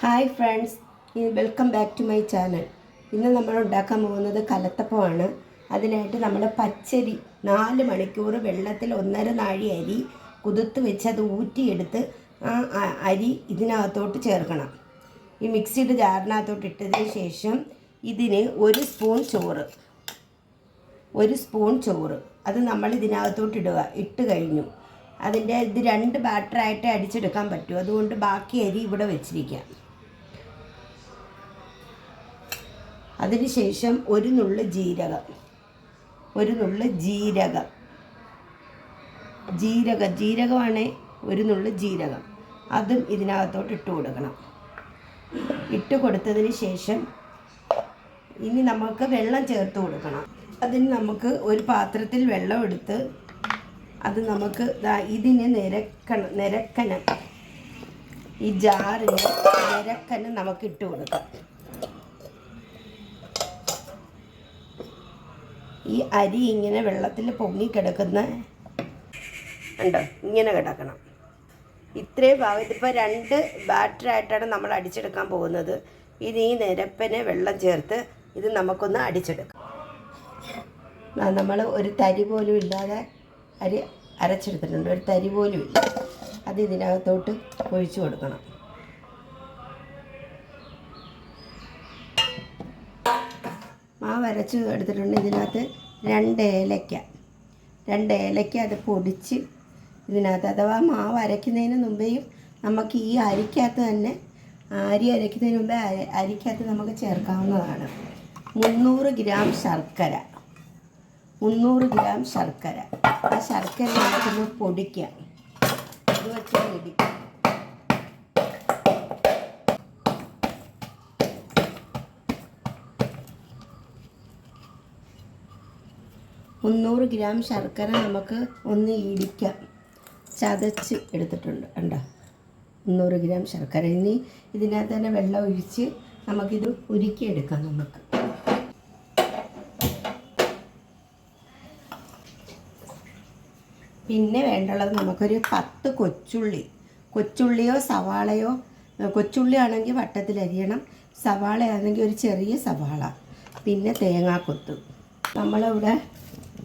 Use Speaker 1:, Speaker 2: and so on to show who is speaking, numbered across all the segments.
Speaker 1: Hi friends welcome back to my channel ഇന്ന് നമ്മൾ ഉണ്ടാക്കാൻ പോകുന്നത് കലത്തപ്പമാണ്. അതിനായിട്ട് നമ്മൾ പച്ചരി നാല് മണിക്കൂർ വെള്ളത്തിൽ ഒന്നര നാഴി അരി കുതിർത്ത് വെച്ച് അത് ഊറ്റിയെടുത്ത് ആ അരി ഇതിനകത്തോട്ട് ചേർക്കണം. ഈ മിക്സിയുടെ ജാറിനകത്തോട്ട് ഇട്ടതിന് ശേഷം ഇതിന് ഒരു സ്പൂൺ ചോറ്. ഒരു സ്പൂൺ ചോറ്. അത് നമ്മൾ ഇതിനകത്തോട്ട് ഇടുക. ഇട്ട് കഴിഞ്ഞു. അതിന്റെ ഇത് രണ്ട് ബാറ്ററായിട്ട് അടിച്ചെടുക്കാൻ പറ്റും. അതുകൊണ്ട് ബാക്കി അരി ഇവിടെ വെച്ചിരിക്കാം. അതിനുശേഷം ഒരു നുള്ള് ജീരകം. ഒരു നുള്ള് ജീരകം. ജീരകം ജീരകമാണ് ഒരു നുള്ള് ജീരകം. അതും ഇതിനകത്തോട്ട് ഇട്ട് കൊടുക്കണം. ഇട്ട് കൊടുത്തതിന് ശേഷം ഇനി നമുക്ക് വെള്ളം ചേർത്ത് കൊടുക്കണം. അതിന് നമുക്ക് ഒരു പാത്രത്തിൽ വെള്ളം എടുത്ത് അത് നമുക്ക് ഇതിന് നിരക്കണം നിരക്കനം. ഈ ജാറിന് നിരക്കനം നമുക്ക് ഇട്ട് കൊടുക്കാം. ഈ അരി ഇങ്ങനെ വെള്ളത്തിൽ പൊങ്ങിക്കിടക്കുന്ന ഉണ്ടോ ഇങ്ങനെ കിടക്കണം. ഇത്രയും ഭാഗം. ഇതിപ്പോൾ രണ്ട് ബാറ്ററായിട്ടാണ് നമ്മൾ അടിച്ചെടുക്കാൻ പോകുന്നത്. ഇനി ഈ നിരപ്പനെ വെള്ളം ചേർത്ത് ഇത് നമുക്കൊന്ന് അടിച്ചെടുക്കാം. നമ്മൾ ഒരു തരി പോലും ഇല്ലാതെ അരി അരച്ചെടുത്തിട്ടുണ്ട്. ഒരു തരി പോലും ഇല്ല. അത് ഇതിനകത്തോട്ട് ഒഴിച്ചു കൊടുക്കണം. മാവ് വരച്ച് എടുത്തിട്ടുണ്ട്. ഇതിനകത്ത് രണ്ട് ഏലയ്ക്ക രണ്ട് ഏലയ്ക്ക അത് പൊടിച്ച് ഇതിനകത്ത് അഥവാ മാവ് അരയ്ക്കുന്നതിന് മുമ്പേയും നമുക്ക് ഈ അരിക്കകത്ത് തന്നെ അരി അരയ്ക്കുന്നതിന് മുമ്പേ അരി- അരിക്കകത്ത് നമുക്ക് ചേർക്കാവുന്നതാണ്. മുന്നൂറ് ഗ്രാം ശർക്കര. മുന്നൂറ് ഗ്രാം ശർക്കര. ആ ശർക്കര നമുക്കൊന്ന് പൊടിക്കാം. ഇത് വെച്ച് ഇടിക്കാം മുന്നൂറ് ഗ്രാം ശർക്കര നമുക്ക് ഒന്ന് ഇടിക്കാം. ചതച്ച് എടുത്തിട്ടുണ്ട്. കണ്ടോ? മുന്നൂറ് ഗ്രാം ശർക്കര. ഇനി ഇതിനകത്ത് തന്നെ വെള്ളം ഒഴിച്ച് നമുക്കിത് ഉരുക്കിയെടുക്കാം നമുക്ക്. പിന്നെ വേണ്ടുള്ളത് നമുക്കൊരു പത്ത് കൊച്ചുള്ളി. കൊച്ചുള്ളിയോ സവാളയോ കൊച്ചുള്ളി ആണെങ്കിൽ വട്ടത്തിൽ അരിയണം. ഒരു ചെറിയ സവാള. പിന്നെ തേങ്ങാക്കൊത്ത്. നമ്മളിവിടെ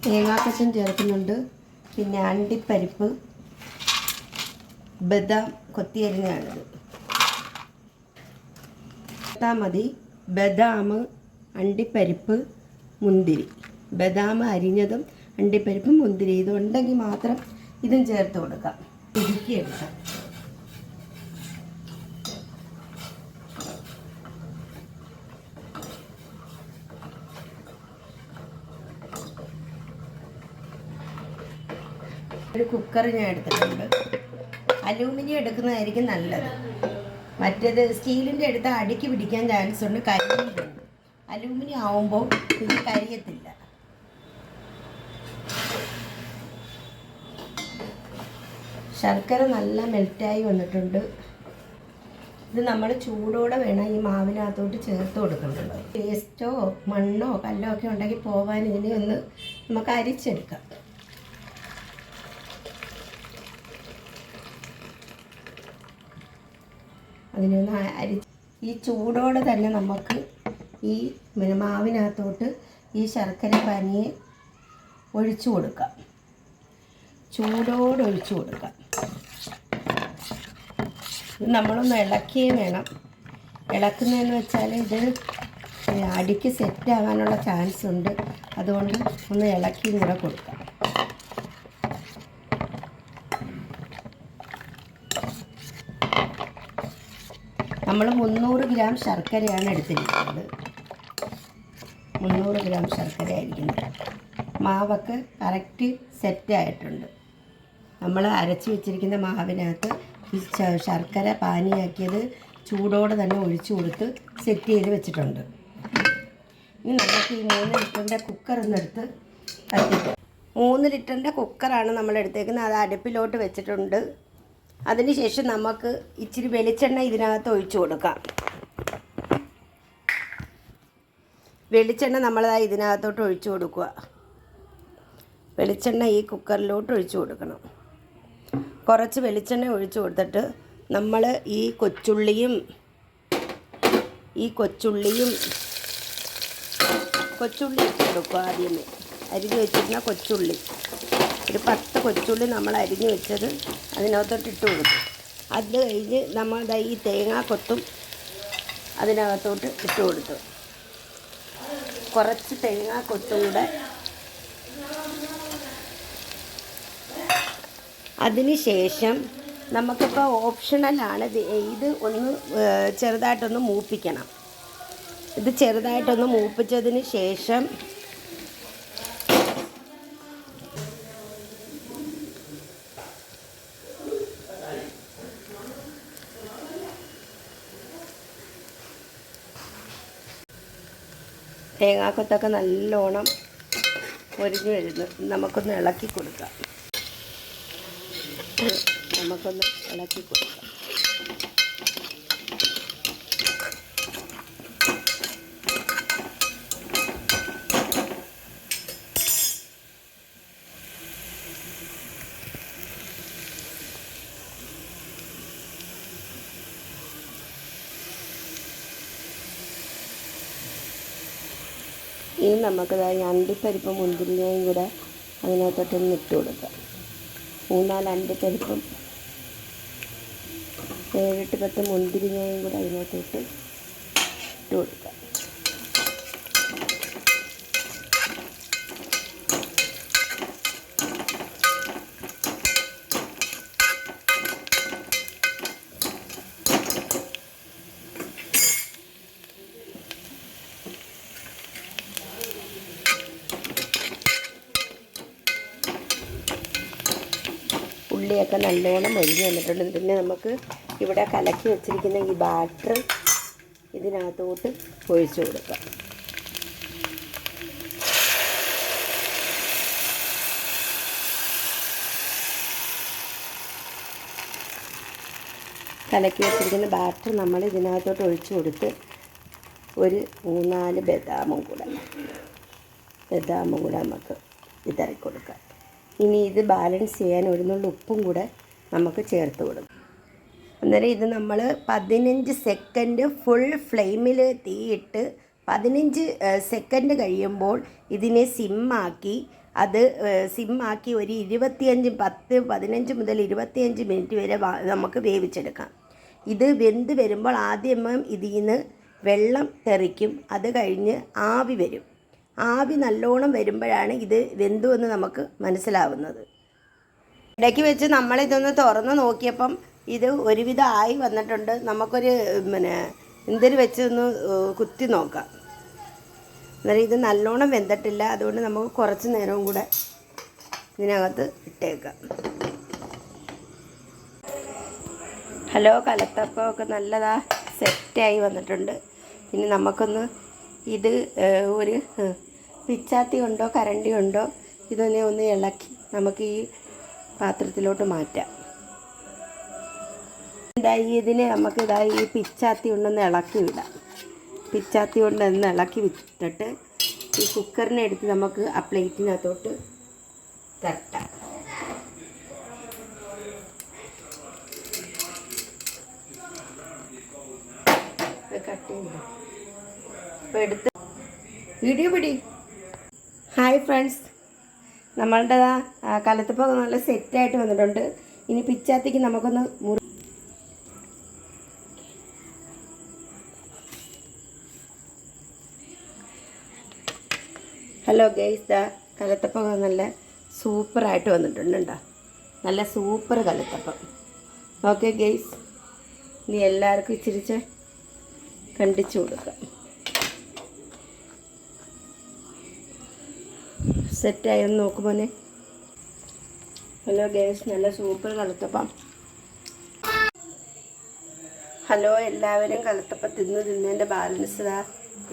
Speaker 1: തേങ്ങാക്കൊത്തും ചേർക്കുന്നുണ്ട്. പിന്നെ അണ്ടിപ്പരിപ്പ് ബദാം കൊത്തിയരിഞ്ഞാണിത്. ചേർത്താൽ മതി. ബദാം അണ്ടിപ്പരിപ്പ് മുന്തിരി. ബദാം അരിഞ്ഞതും അണ്ടിപ്പരിപ്പും മുന്തിരി. ഇതുണ്ടെങ്കിൽ മാത്രം ഇതും ചേർത്ത് കൊടുക്കാം. ഇടുക്കിയെടുക്കാം ഒരു കുക്കർ ഞാൻ എടുത്തിട്ടുണ്ട്. അലൂമിനിയം എടുക്കുന്നതായിരിക്കും നല്ലത്. മറ്റേത് സ്റ്റീലിന്റെ എടുത്ത് അടിക്ക് പിടിക്കാൻ ചാൻസ് ഉണ്ട് കരിയുന്നുണ്ട് അലൂമിനിയം ആവുമ്പോൾ ഇത് കരിയത്തില്ല. ശർക്കര നല്ല മെൽറ്റായി വന്നിട്ടുണ്ട്. ഇത് നമ്മൾ ചൂടോടെ വേണം ഈ മാവിനകത്തോട്ട് ചേർത്ത് കൊടുക്കേണ്ടത്. പേസ്റ്റോ മണ്ണോ കല്ലോ ഒക്കെ ഉണ്ടെങ്കിൽ പോകാൻ ഇതിനെ ഒന്ന് നമുക്ക് അരിച്ചെടുക്കാം. അതിനൊന്ന് അരിച്ച് അരി ഈ ചൂടോടെ തന്നെ നമുക്ക് ഈ മാവിനകത്തോട്ട് ഈ ശർക്കര പനിയെ ഒഴിച്ചു കൊടുക്കാം. ചൂടോടെ ഒഴിച്ചു കൊടുക്കാം. ഇത് നമ്മളൊന്ന് ഇളക്കിയേ വേണം. ഇളക്കുന്നതെന്ന് വെച്ചാൽ ഇത് അടിക്ക് സെറ്റ് ആകാനുള്ള ചാൻസ് ഉണ്ട്. അതുകൊണ്ട് ഒന്ന് ഇളക്കിയും കൂടെ കൊടുക്കാം. നമ്മൾ മുന്നൂറ് ഗ്രാം ശർക്കരയാണ് എടുത്തിരിക്കുന്നത്. മുന്നൂറ് ഗ്രാം ശർക്കര ആയിരിക്കുന്നത് മാവൊക്കെ കറക്റ്റ് സെറ്റ് ആയിട്ടുണ്ട്. നമ്മൾ അരച്ച് വെച്ചിരിക്കുന്ന മാവിനകത്ത് ഈ ശർക്കര പാനിയാക്കിയത് ചൂടോടെ തന്നെ ഒഴിച്ചു കൊടുത്ത് സെറ്റ് ചെയ്ത് വെച്ചിട്ടുണ്ട്. ഇനി നമുക്ക് ഈ മൂന്ന് ലിറ്ററിന്റെ കുക്കർ ഒന്നെടുത്ത് കത്തിക്കാം. മൂന്ന് ലിറ്ററിന്റെ കുക്കറാണ് നമ്മൾ എടുത്തേക്കുന്നത്. അത് അടുപ്പിലോട്ട് വെച്ചിട്ടുണ്ട്. അതിനുശേഷം നമുക്ക് ഇച്ചിരി വെളിച്ചെണ്ണ ഇതിനകത്ത് ഒഴിച്ചു കൊടുക്കാം. വെളിച്ചെണ്ണ നമ്മളതായി ഇതിനകത്തോട്ട് ഒഴിച്ചു കൊടുക്കുക. വെളിച്ചെണ്ണ ഈ കുക്കറിലോട്ട് ഒഴിച്ചു കൊടുക്കണം. കുറച്ച് വെളിച്ചെണ്ണ ഒഴിച്ചു കൊടുത്തിട്ട് നമ്മൾ ഈ കൊച്ചുള്ളിയും ഈ കൊച്ചുള്ളിയും കൊച്ചുള്ളി ഇട്ട് കൊടുക്കുക ആദ്യമേ. അരിഞ്ഞ് വെച്ചിരുന്ന കൊച്ചുള്ളി. ഒരു പത്ത് കൊച്ചുള്ളി നമ്മൾ അരിഞ്ഞു വെച്ചത് അതിനകത്തോട്ട് ഇട്ട് കൊടുക്കും. അത് കഴിഞ്ഞ് നമ്മൾ ഈ ഈ തേങ്ങാക്കൊത്തും അതിനകത്തോട്ട് ഇട്ട് കൊടുത്തു. കുറച്ച് തേങ്ങാക്കൊത്തും കൂടെ. അതിന് ശേഷം നമുക്കിപ്പോൾ ഓപ്ഷണലാണ് ഇത് ഒന്ന് ചെറുതായിട്ടൊന്ന് മൂപ്പിക്കണം. ഇത് ചെറുതായിട്ടൊന്ന് മൂപ്പിച്ചതിന് ശേഷം തേങ്ങാക്കൊത്തൊക്കെ നല്ലോണം പൊരിഞ്ഞു വരുന്നു. നമുക്കൊന്ന് ഇളക്കി കൊടുക്കാം. നമുക്കൊന്ന് ഇളക്കി കൊടുക്കാം. ഇനി രണ്ട് അണ്ടിപ്പരിപ്പും മുന്തിരിങ്ങയും കൂടെ അതിനകത്തോട്ടൊന്ന് ഇട്ട് കൊടുക്കാം. മൂന്നാൽ അണ്ടിപ്പരിപ്പും ഏഴെട്ട് പത്ത് മുന്തിരിങ്ങയും കൂടെ അതിനകത്തോട്ട് ഇട്ട് കൊടുക്കാം. ഉള്ളിയൊക്കെ നല്ലോണം മൊഴിഞ്ഞ് വന്നിട്ടുണ്ട്. പിന്നെ നമുക്ക് ഇവിടെ കലക്കി വെച്ചിരിക്കുന്ന ഈ ബാറ്റർ ഇതിനകത്തോട്ട് ഒഴിച്ചു കൊടുക്കാം. കലക്കി വെച്ചിരിക്കുന്ന ബാറ്റർ നമ്മൾ ഇതിനകത്തോട്ട് ഒഴിച്ചു കൊടുത്ത് ഒരു മൂന്നാൽ ബദാമും കൂടെ ബദാമും കൂടെ നമുക്ക് വിതറി കൊടുക്കാം. ഇനി ഇത് ബാലൻസ് ചെയ്യാൻ ഒരു നുള്ളു ഉപ്പും കൂടെ നമുക്ക് ചേർത്ത് കൊടുക്കും. അന്നേരം ഇത് നമ്മൾ പതിനഞ്ച് സെക്കൻഡ് ഫുൾ ഫ്ലെയിമിൽ തീയിട്ട് പതിനഞ്ച് സെക്കൻഡ് കഴിയുമ്പോൾ ഇതിനെ സിമ്മാക്കി അത് സിമ്മാക്കി ഒരു ഇരുപത്തിയഞ്ച് പത്ത് പതിനഞ്ച് മുതൽ ഇരുപത്തിയഞ്ച് മിനിറ്റ് വരെ നമുക്ക് വേവിച്ചെടുക്കാം. ഇത് വെന്ത് വരുമ്പോൾ ആദ്യം ഇതിൽ നിന്ന് വെള്ളം തെറിക്കും. അത് കഴിഞ്ഞ് ആവി വരും. ആവി നല്ലോണം വരുമ്പോഴാണ് ഇത് വെന്തു എന്ന് നമുക്ക് മനസ്സിലാവുന്നത്. ഇടയ്ക്ക് വെച്ച് നമ്മളിതൊന്ന് തുറന്ന് നോക്കിയപ്പം ഇത് ഒരുവിധം ആയി വന്നിട്ടുണ്ട്. നമുക്കൊരു പിന്നെ എന്തിന് വെച്ച് ഒന്ന് കുത്തി നോക്കാം. അന്നേരം ഇത് നല്ലോണം വെന്തിട്ടില്ല. അതുകൊണ്ട് നമുക്ക് കുറച്ച് നേരവും കൂടെ ഇതിനകത്ത് ഇട്ടേക്കാം. ഹലോ കലത്തപ്പമൊക്കെ നല്ലതാ. സെറ്റായി വന്നിട്ടുണ്ട്. ഇനി നമുക്കൊന്ന് ഇത് ഒരു പിച്ചാത്തി ഉണ്ടോ കരണ്ടി ഉണ്ടോ ഇതൊന്നെ ഒന്ന് ഇളക്കി നമുക്ക് ഈ പാത്രത്തിലോട്ട് മാറ്റാം. ഇതായി ഇതിനെ നമുക്ക് ഇതായി ഈ പിച്ചാത്തി കൊണ്ടൊന്ന് ഇളക്കി വിടാം. പിച്ചാത്തി കൊണ്ട് ഒന്ന് ഇളക്കി വിട്ടിട്ട് ഈ കുക്കറിനെ എടുത്ത് നമുക്ക് ആ പ്ലേറ്റിനകത്തോട്ട് തട്ടാം. കട്ട് എടുത്ത് വീഡിയോ പിടി. Hi friends. നമ്മളുടെ കലത്തപ്പം നല്ല സെറ്റായിട്ട് വന്നിട്ടുണ്ട്. ഇനി പിച്ചാത്തേക്ക് നമുക്കൊന്ന് മുറി ഹലോ ഗൈസ് ദാ കലത്തപ്പം നല്ല സൂപ്പറായിട്ട് വന്നിട്ടുണ്ട് നല്ല സൂപ്പർ കലത്തപ്പം. ഓക്കെ ഗെയ്സ് ഇനി എല്ലാവർക്കും ഇച്ചിരിച്ച് കണ്ടിച്ചു കൊടുക്കാം. സെറ്റായി ആയെന്ന് നോക്കുമോനെ ഹലോ ഗേസ് നല്ല സൂപ്പർ കലത്തപ്പം ഹലോ എല്ലാവരും കലത്തപ്പം തിന്ന് തിന്നതിന്റെ ബാലൻസ് ഇതാ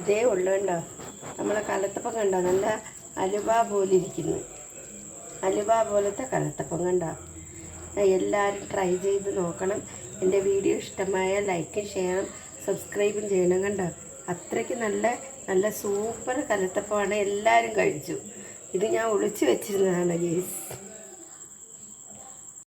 Speaker 1: ഇതേ ഉള്ളു കണ്ടോ? നമ്മളെ കലത്തപ്പം കണ്ടോ? നല്ല അലുവ പോലെ ഇരിക്കുന്നു. അലുവ പോലത്തെ കലത്തപ്പം കണ്ടോ? എല്ലാവരും ട്രൈ ചെയ്ത് നോക്കണം. എന്റെ വീഡിയോ ഇഷ്ടമായ ലൈക്കും ഷെയറും സബ്സ്ക്രൈബും ചെയ്യണം കണ്ടോ? അത്രയ്ക്ക് നല്ല നല്ല സൂപ്പർ കലത്തപ്പമാണ് എല്ലാവരും കഴിച്ചു. ഇത് ഞാൻ ഒളിച്ചു വെച്ചിരുന്നതാണ് ഗേസ്